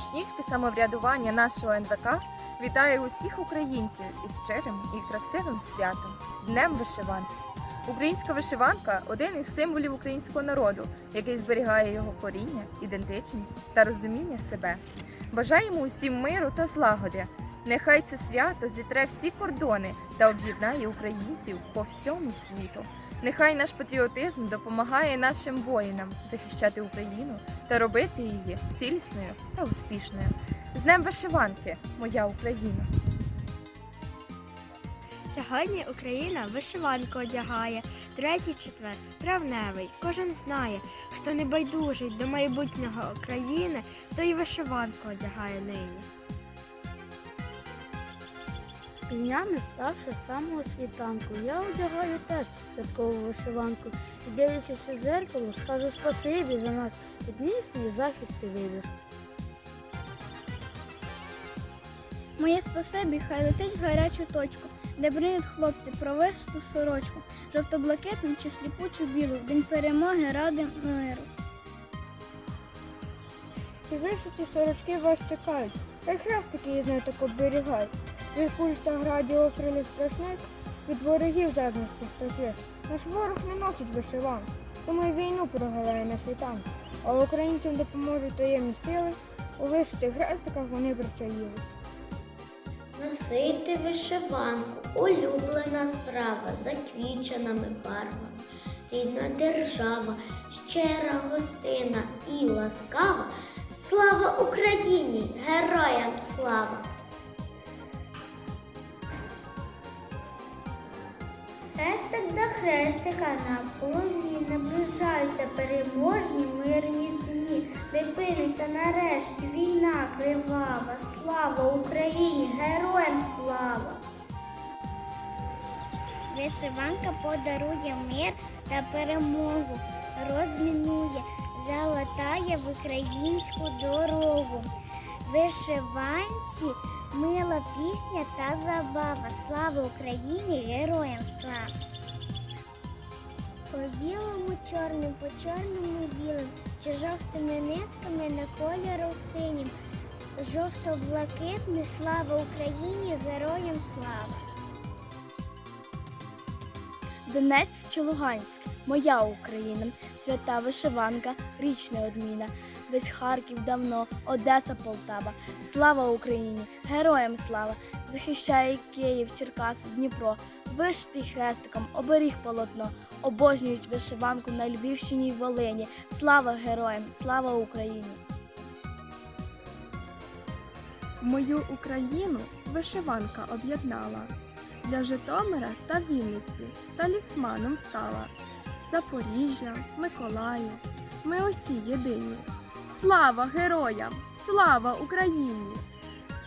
Учнівське самоврядування нашого НВК вітає усіх українців із щирим і красивим святом Днем вишиванки. Українська вишиванка один із символів українського народу, який зберігає його коріння, ідентичність та розуміння себе. Бажаємо усім миру та злагоди. Нехай це свято зітре всі кордони та об'єднає українців по всьому світу. Нехай наш патріотизм допомагає нашим воїнам захищати Україну та робити її цілісною та успішною. З Днем вишиванки, моя Україна! Сьогодні Україна вишиванку одягає, третій четвер, травневий. Кожен знає, хто не байдужий до майбутнього України, то й вишиванку одягає нині. Днями ставши самого світанку, я одягаю теж святкову вишиванку і дивлячись у дзеркало, скажу спасибі за нас відмісний захист і вибір. Моє спасибі хай летить в гарячу точку, де бриють хлопці про вишиту сорочку, жовто-блакитну чи сліпучу білу, день перемоги ради миру. Ці вишиті сорочки вас чекають, та й хрестики із нею так оберігають. Від куль та граді обстрілів страшних, від ворогів зазності таких. Наш ворог не носить вишиванку, тому й війну програє на світанку. А українцям допоможуть таємні сили, у вишитих хрестиках вони причаїлись. Носити вишиванку улюблена справа за квіченими барвами. Рідна держава, щира гостина і ласкава. Слава Україні! Слава! Хрестик до хрестика на полі наближаються переможні мирні дні. Припиниться нарешті війна кривава. Слава Україні! Героям слава! Вишиванка подарує мир та перемогу, розмінує, залатає в українську дорогу. Вишиванці мила пісня та забава. Слава Україні! Героям слава! По білому чорним, по чорному білим, чи жовтими нитками на кольору синім. Жовто-блакитний, слава Україні! Героям слава! Донець чи Луганськ, моя Україна, свята вишиванка, річ неодмінна. Весь Харків давно, Одеса, Полтава. Слава Україні! Героям слава! Захищає Київ, Черкас, Дніпро, вишитий хрестиком, оберіг полотно, обожнюють вишиванку на Львівщині й Волині. Слава героям! Слава Україні! Мою Україну вишиванка об'єднала. Для Житомира та Вінниці талісманом стала. Запоріжжя, Миколаїв. Ми усі єдині. Слава героям! Слава Україні!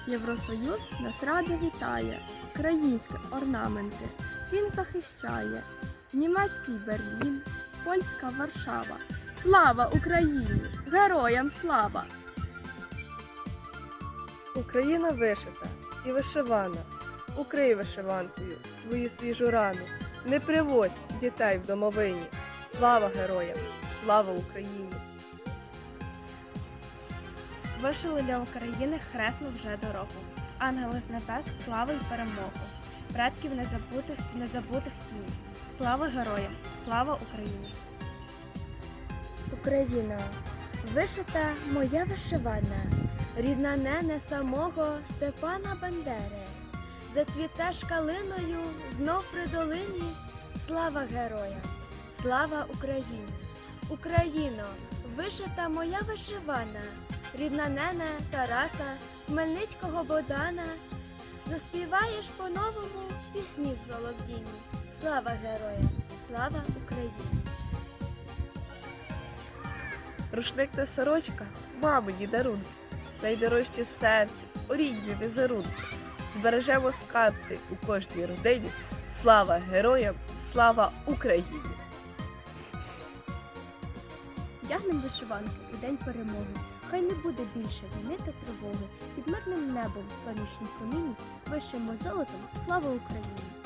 Євросоюз нас радо вітає. Українські орнаменти він захищає. Німецький Берлін, польська Варшава. Слава Україні! Героям слава! Україна вишита і вишивана. Укрий вишиванкою свою свіжу рану. Не привозь дітей в домовині. Слава героям! Слава Україні! Вишили для України хресну вже до року. Ангели з небес, слава й перемогу. Предків незабутих незабутих тінь. Слава героям! Слава Україні! Україна, вишита моя вишивана, рідна нене самого Степана Бандери. Зацвітеш калиною знов при долині. Слава героям! Слава Україні! Україно, вишита моя вишивана, рідна нене Тараса, Хмельницького Богдана. Заспіваєш по-новому пісні з Солов'їні. Слава героям! Слава Україні! Рушник та сорочка мамині дарунки. Найдорожчі серці, у візерунки. Збережемо скарбці у кожній родині. Слава героям! Слава Україні! Дягнем вишиванки у день перемоги. Хай не буде більше війни та тривоги. Під мирним небом сонячні проміні вишимо золотом. Слава Україні!